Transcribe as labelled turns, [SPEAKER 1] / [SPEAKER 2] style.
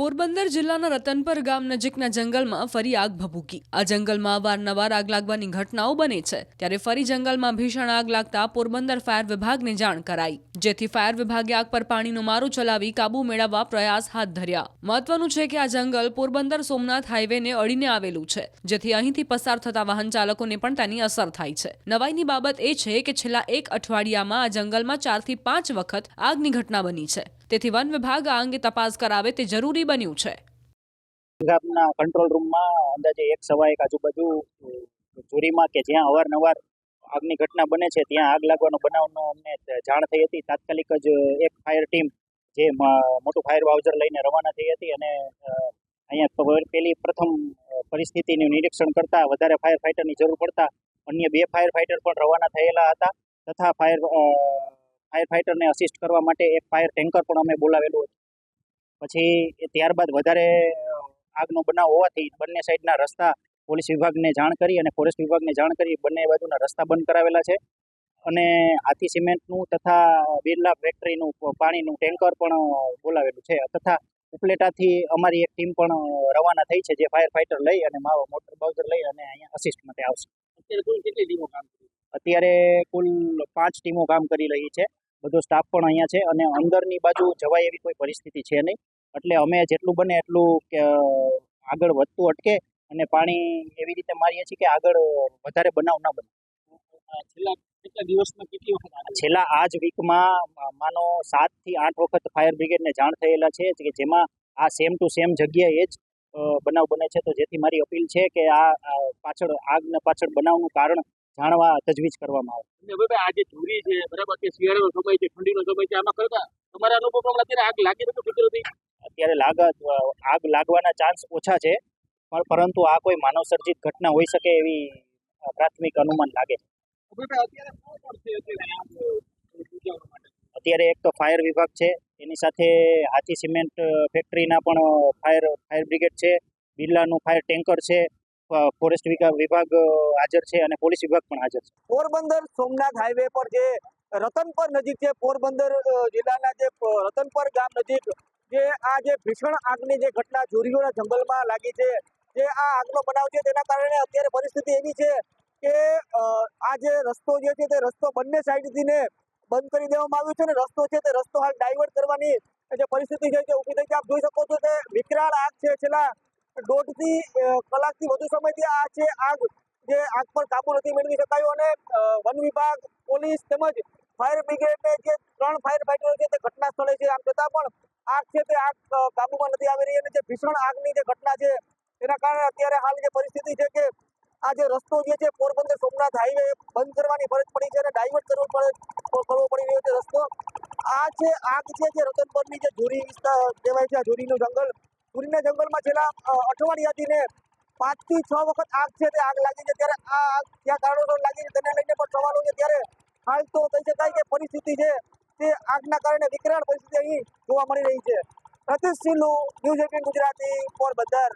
[SPEAKER 1] પોરબંદર જિલ્લાના રતનપર ગામ નજીકના જંગલમાં ફરી આગ ભભૂકી. આ જંગલમાં વારનવાર આગ લાગવાની ઘટનાઓ બને છે. ત્યારે ફરી જંગલમાં ભીષણ આગ લાગતા પોરબંદર ફાયર વિભાગને જાણ કરાઈ. જેથી ફાયર વિભાગે આગ પર પાણીનો મારો ચલાવી કાબુ મેળવવા પ્રયાસ હાથ ધર્યા. મહત્વનું છે કે આ જંગલ પોરબંદર સોમનાથ હાઈવેને અડીને આવેલું છે, જેથી અહીંથી પસાર થતા વાહન ચાલકોને પણ તેની અસર થાય છે. નવાઈની બાબત એ છે કે છેલ્લા એક અઠવાડિયામાં આ જંગલમાં ચારથી પાંચ વખત આગની ઘટના બની છે. તેથી વન વિભાગ આ અંગે તપાસ કરાવે તે જરૂરી બન્યું છે.
[SPEAKER 2] ગામના કંટ્રોલ રૂમમાં અંદાજે એક સવા એક આજુબાજુ ચોરીમાં કે જ્યાં અવારનવાર આગની ઘટના બને છે, ત્યાં આગ લાગવાનો બનાવનો અમને જાણ થઈ હતી. તાત્કાલિક જ એક ફાયર ટીમ જે મોટું ફાયર વાઉઝર લઈને રવાના થઈ હતી અને અહીંયા પેલી પ્રથમ પરિસ્થિતિનું નિરીક્ષણ કરતા વધારે ફાયર ફાઇટરની જરૂર પડતા અન્ય બે ફાયર ફાઇટર પણ રવાના થયેલા હતા. તથા ફાયર ફાયર ફાઇટરને અસિસ્ટ કરવા માટે એક ફાયર ટેન્કર પણ અમે બોલાવેલું હતું. પછી ત્યારબાદ વધારે આગનો બનાવ હોવાથી બંને સાઈડના રસ્તા પોલીસ વિભાગને જાણ કરી અને ફોરેસ્ટ વિભાગને જાણ કરી બંને બાજુના રસ્તા બંધ કરાવેલા છે. અને હાથી સિમેન્ટનું તથા બિરલા ફેક્ટરીનું પાણીનું ટેન્કર પણ બોલાવેલું છે. તથા ઉપલેટાથી અમારી એક ટીમ પણ રવાના થઈ છે જે ફાયર ફાઇટર લઈ અને મારો મોટર બાઉઝર લઈ અને અહીંયા અસિસ્ટ માટે આવશે. અત્યારે કુલ કેટલી ટીમો કામ અત્યારે કુલ પાંચ ટીમો કામ કરી રહી છે. બધો સ્ટાફ પણ અહીંયા છે અને અંદરની બાજુ જવાય એવી કોઈ પરિસ્થિતિ છે નહીં. એટલે અમે જેટલું બને એટલું કે આગળ વધતું અટકે અને પાણી એવી રીતે મારીએ છીએ કે આગળ વધારે બનાવ ના બને. છેલ્લા કેટલા દિવસમાં કેટલી વખત છેલ્લા આ જ વીકમાં માનો સાતથી આઠ વખત ફાયર બ્રિગેડને જાણ થયેલા છે કે જેમાં આ સેમ ટુ સેમ જગ્યાએ જ બનાવ બને છે. તો જેથી મારી અપીલ છે કે આ આ પાછળ આગને પાછળ બનાવનું કારણ જાણવા તજવીજ કરવામાં આવે.
[SPEAKER 3] આજે હવે ભાઈ ધૂરી છે બરાબર કે શિયાળાનો સમય છે ઠંડીનો સમય છે આમાં ખરેખર તમારા અનુભવ પ્રમાણે અત્યારે આગ લાગી નથી કુદરતી
[SPEAKER 2] અત્યારે લાગ આગ લાગવાના ચાન્સ ઓછા છે પણ પરંતુ આ કોઈ માનવ સર્જિત ઘટના હોઈ શકે એવી પ્રાથમિક અનુમાન લાગે છે.
[SPEAKER 3] અત્યારે
[SPEAKER 2] એક તો ફાયર વિભાગ છે એની સાથે હાથી સિમેન્ટ ફેક્ટરીના પણ ફાયર ફાયર બ્રિગેડ છે બિરલાનું ફાયર ટેન્કર છે ફોરેસ્ટ વિભાગ હાજર છે અને પોલીસ વિભાગ પણ હાજર છે.
[SPEAKER 4] પોરબંદર સોમનાથ હાઈવે પર જે રતનપર નજીક છે, પોરબંદર જિલ્લાના જે રતનપર ગામ નજીક જે આ જે ભીષણ આગની જે ઘટના જોરીઓના જંગલમાં લાગી છે, જે આ આગનો બનાવ છે તેના કારણે અત્યારે પરિસ્થિતિ એવી છે કે આ જે રસ્તો જે છે તે રસ્તો બંને સાઈડથી ને બંધ કરી દેવામાં આવ્યો છે અને રસ્તો છે તે રસ્તો હાલ ડાયવર્ટ કરવાની જે પરિસ્થિતિ છે તે ઊભી થઈ આપ જોઈ શકો છો કે વિકરાળ આગ છે છેલ્લા દોઢથી કલાકથી વધુ સમયથી આ છે આગ, જે આગ પર કાબુ નથી મેળવી શકાયો અને વન વિભાગ, પોલીસ તેમજ ફાયર બ્રિગેડને જે ત્રણ ફાયર ફાઈટરો છે તે ઘટના સ્થળે છે. આમ છતાં પણ આગ છે તે આગ કાબુમાં નથી આવી રહી અને જે ભીષણ આગની જે ઘટના છે તેના કારણે અત્યારે હાલ જે પરિસ્થિતિ છે કે આ જે રસ્તો જે છે પોરબંદર સોમનાથ હાઈવે બંધ કરવાની ફરજ પડી છે અને ડાયવર્ટ કરવો પડે કરવો પડી રહ્યો છે રસ્તો. આ છે આગ છે જે રતનપુરની જે ઝુરી વિસ્તાર કહેવાય છે, આ ઝુરીનું જંગલ. ધુરીના જંગલમાં છેલ્લા અઠવાડિયાથી ને પાંચથી છ વખત આગ છે તે આગ લાગી છે. ત્યારે આ આગ ક્યાં કારણોસર લાગી છે તેને લઈને પણ સવાલો છે ત્યારે હાલ તો કહી શકાય કે પરિસ્થિતિ છે તે આગના કારણે વિકરાળ પરિસ્થિતિ અહીં જોવા મળી રહી છે. Pratik news eighteen Gujarati Porbandar.